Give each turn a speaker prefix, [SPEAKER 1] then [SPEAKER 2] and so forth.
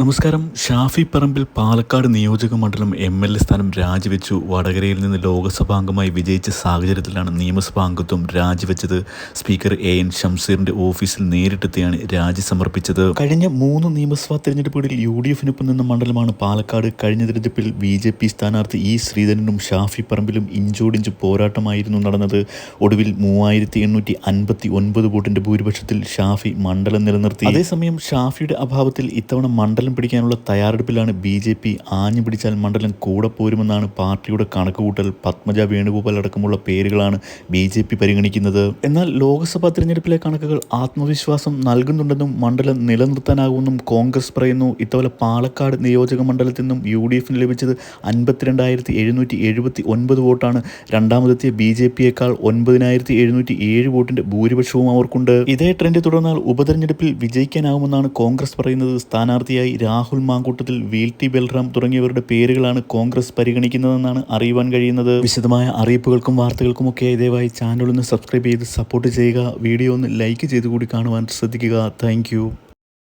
[SPEAKER 1] നമസ്കാരം. ഷാഫി പറമ്പിൽ പാലക്കാട് നിയോജക മണ്ഡലം എം എൽ എ സ്ഥാനം രാജിവെച്ചു. വടകരയിൽ നിന്ന് ലോക്സഭാംഗമായി വിജയിച്ച സാഹചര്യത്തിലാണ് നിയമസഭാ അംഗത്വം രാജിവെച്ചത്. സ്പീക്കർ എ എൻ ഷംസീറിന്റെ ഓഫീസിൽ നേരിട്ടെത്തിയാണ് രാജി സമർപ്പിച്ചത്. കഴിഞ്ഞ മൂന്ന് നിയമസഭാ തെരഞ്ഞെടുപ്പുകളിൽ യു ഡി എഫിനൊപ്പം നിന്ന മണ്ഡലമാണ് പാലക്കാട്. കഴിഞ്ഞ തെരഞ്ഞെടുപ്പിൽ ബി ജെ പി സ്ഥാനാർത്ഥി ഇ ശ്രീധരനും ഷാഫി പറമ്പിലും ഇഞ്ചോടിഞ്ച് പോരാട്ടമായിരുന്നു നടന്നത്. ഒടുവിൽ മൂവായിരത്തി എണ്ണൂറ്റി അൻപത്തി ഒൻപത് വോട്ടിന്റെ ഭൂരിപക്ഷത്തിൽ ഷാഫി മണ്ഡലം നിലനിർത്തി. അതേസമയം ഷാഫിയുടെ അഭാവത്തിൽ ഇത്തവണ മണ്ഡലം പിടിക്കാനുള്ള തയ്യാറെടുപ്പിലാണ് ബി ജെ പി ആഞ്ഞു പിടിച്ചാൽ മണ്ഡലം കൂടെ പോരുമെന്നാണ് പാർട്ടിയുടെ കണക്കുകൂട്ടൽ. പത്മജ വേണുഗോപാൽ അടക്കമുള്ള പേരുകളാണ് ബി ജെ പി പരിഗണിക്കുന്നത്. എന്നാൽ ലോക്സഭാ തിരഞ്ഞെടുപ്പിലെ കണക്കുകൾ ആത്മവിശ്വാസം നൽകുന്നുണ്ടെന്നും മണ്ഡലം നിലനിർത്താനാകുമെന്നും കോൺഗ്രസ് പറയുന്നു. ഇത്തവണ പാലക്കാട് നിയോജക മണ്ഡലത്തിൽ നിന്നും യു ഡി എഫിന് ലഭിച്ചത് അൻപത്തിരണ്ടായിരത്തി എഴുന്നൂറ്റി എഴുപത്തി ഒൻപത് വോട്ടാണ്. രണ്ടാമതെത്തിയ ബി ജെ പിയേക്കാൾ ഒൻപതിനായിരത്തി എഴുന്നൂറ്റി ഏഴ് വോട്ടിന്റെ ഭൂരിപക്ഷവും അവർക്കുണ്ട്. ഇതേ ട്രെൻഡ് തുടർന്നാൽ ഉപതെരഞ്ഞെടുപ്പിൽ വിജയിക്കാനാവുമെന്നാണ് കോൺഗ്രസ് പറയുന്നത്. സ്ഥാനാർത്ഥിയായി രാഹുൽ മാങ്കൂട്ടത്തിൽ വി ടി ബൽറാം തുടങ്ങിയവരുടെ പേരുകളാണ് കോൺഗ്രസ് പരിഗണിക്കുന്നതെന്നാണ് അറിയുവാൻ കഴിയുന്നത്. വിശദമായ അറിയിപ്പുകൾക്കും വാർത്തകൾക്കുമൊക്കെ ദയവായി ചാനൽ ഒന്ന് സബ്സ്ക്രൈബ് ചെയ്ത് സപ്പോർട്ട് ചെയ്യുക. വീഡിയോ ഒന്ന് ലൈക്ക് ചെയ്ത് കൂടി കാണുവാൻ ശ്രദ്ധിക്കുക. താങ്ക്